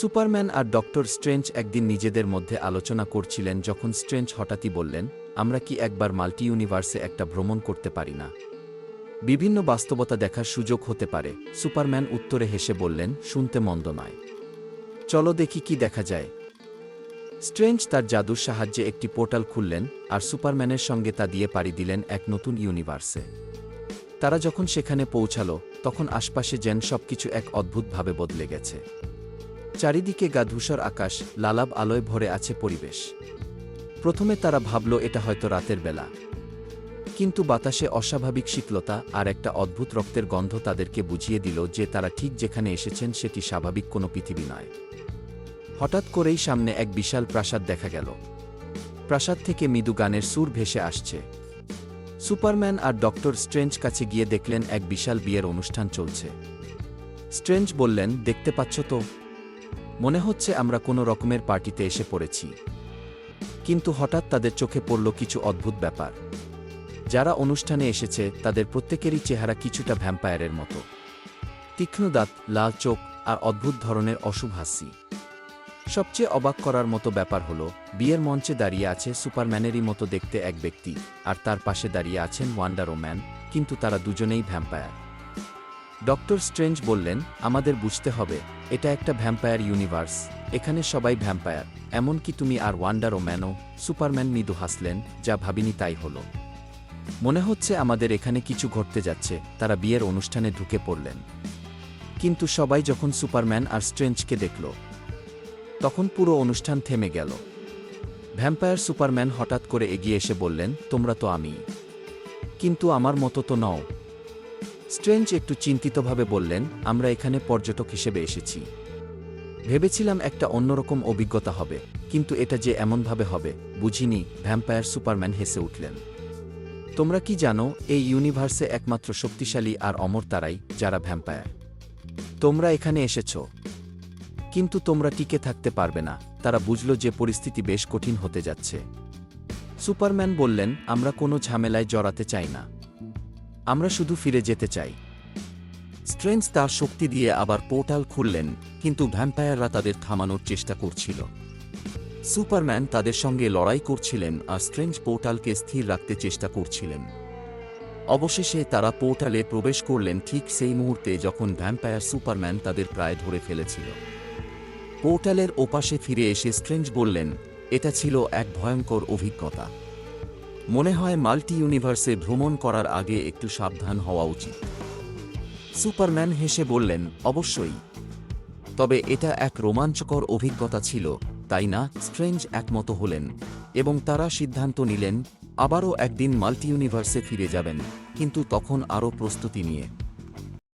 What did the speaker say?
Superman আর doctor strange একদিন নিজেদের মধ্যে আলোচনা করছিলেন যখন স্ট্রেঞ্জ হঠাৎই বললেন, আমরা কি একবার মাল্টি ইউনিভার্সে একটা ভ্রমণ করতে পারি না? বিভিন্ন বাস্তবতা দেখার সুযোগ হতে পারে, সুপারম্যান উত্তরে হেসে বললেন, শুনতে মন্দ নয়। চলো দেখি কি দেখা যায়। স্ট্রেঞ্জ তার জাদুর সাহায্যে একটি পোর্টাল খুললেন আর সুপারম্যানের সঙ্গে তা দিয়ে পাড়ি দিলেন এক নতুন ইউনিভার্সে। তারা যখন সেখানে পৌঁছালো, তখন আশপাশে যেন সবকিছু এক অদ্ভুতভাবে বদলে গেছে। চারিদিকে গা ধূসর আকাশ, লালাব আলোয় ভরে আছে পরিবেশ। প্রথমে তারা ভাবল এটা হয়তো রাতের বেলা। কিন্তু বাতাসে অস্বাভাবিক শীতলতা আর একটা অদ্ভুত রক্তের গন্ধ তাদেরকে বুঝিয়ে দিল যে তারা ঠিক যেখানে এসেছেন সেটি স্বাভাবিক কোনো পৃথিবী নয়। হঠাৎ করেই সামনে এক বিশাল প্রাসাদ দেখা গেল। প্রাসাদ থেকে মৃদু গানের সুর ভেসে আসছে। সুপারম্যান আর ডক্টর স্ট্রেঞ্জ কাছে গিয়ে দেখলেন এক বিশাল বিয়ের অনুষ্ঠান চলছে। স্ট্রেঞ্জ বললেন, দেখতে পাচ্ছ তো? মনে হচ্ছে আমরা কোনো রকমের পার্টিতে এসে পড়েছি। কিন্তু হঠাৎ তাদের চোখে পড়ল কিছু অদ্ভুত ব্যাপার। যারা অনুষ্ঠানে এসেছে, তাদের প্রত্যেকেরই চেহারা কিছুটা ভ্যাম্পায়ারের মতো। তীক্ষ্ণ দাঁত লাল চোখ আর অদ্ভুত ধরনের অশুভ হাসি। সবচেয়ে অবাক করার মতো ব্যাপার হল, বিয়ের মঞ্চে দাঁড়িয়ে আছে সুপারম্যানেরই মতো দেখতে এক ব্যক্তি, আর তার পাশে দাঁড়িয়ে আছেন ওয়ান্ডার ম্যান কিন্তু তারা দুজনেই ভ্যাম্পায়ার। ডক্টর স্ট্রেঞ্জ বললেন, আমাদের বুঝতে হবে, এটা একটা ভ্যাম্পায়ার ইউনিভার্স। এখানে সবাই ভ্যাম্পায়ার, এমনকি তুমি আর ওয়ান্ডার ও ম্যানো সুপারম্যান মৃদু হাসলেন, যা ভাবিনি তাই হল। মনে হচ্ছে আমাদের এখানে কিছু ঘটতে যাচ্ছে, তারা বিয়ের অনুষ্ঠানে ঢুকে পড়লেন। কিন্তু সবাই যখন সুপারম্যান আর স্ট্রেঞ্জকে দেখল, তখন পুরো অনুষ্ঠান থেমে গেল। ভ্যাম্পায়ার সুপারম্যান হঠাৎ করে এগিয়ে এসে বললেন, তোমরা তো আমি কিন্তু আমার মতো তো নও স্ট্রেঞ্জ একটু চিন্তিতভাবে বললেন, আমরা এখানে পর্যটক হিসেবে এসেছি। ভেবেছিলাম একটা অন্যরকম অভিজ্ঞতা হবে, কিন্তু এটা যে এমনভাবে হবে, বুঝিনি, ভ্যাম্পায়ার সুপারম্যান হেসে উঠলেন। তোমরা কি জানো, এই ইউনিভার্সে একমাত্র শক্তিশালী আর অমর তারাই, যারা ভ্যাম্পায়ার। তোমরা এখানে এসেছ। কিন্তু তোমরা টিকে থাকতে পারবে না, তারা বুঝল যে পরিস্থিতি বেশ কঠিন হতে যাচ্ছে। সুপারম্যান বললেন, আমরা কোনো ঝামেলায় জড়াতে চাই না। আমরা শুধু ফিরে যেতে চাই। স্ট্রেঞ্জ তার শক্তি দিয়ে আবার পোর্টাল খুললেন, কিন্তু ভ্যাম্পায়াররা তাদের থামানোর চেষ্টা করছিল। সুপারম্যান তাদের সঙ্গে লড়াই করছিলেন আর স্ট্রেঞ্জ পোর্টালকে স্থির রাখতে চেষ্টা করছিলেন। অবশেষে তারা পোর্টালে প্রবেশ করলেন ঠিক সেই মুহূর্তে যখন ভ্যাম্পায়ার সুপারম্যান তাদের প্রায় ধরে ফেলেছিল। পোর্টালের ওপাশে ফিরে এসে স্ট্রেঞ্জ বললেন, এটা ছিল এক ভয়ঙ্কর অভিজ্ঞতা। মনে হয় মাল্টি ইউনিভার্সে ভ্রমণ করার আগে একটু সাবধান হওয়া উচিত। সুপারম্যান হেসে বললেন, অবশ্যই। তবে এটা এক রোমাঞ্চকর অভিজ্ঞতা ছিল, তাই না? স্ট্রেঞ্জ একমত হলেন এবং তারা সিদ্ধান্ত নিলেন, আবারও একদিন মাল্টি ইউনিভার্সে ফিরে যাবেন। কিন্তু তখন আরও প্রস্তুতি নিয়ে।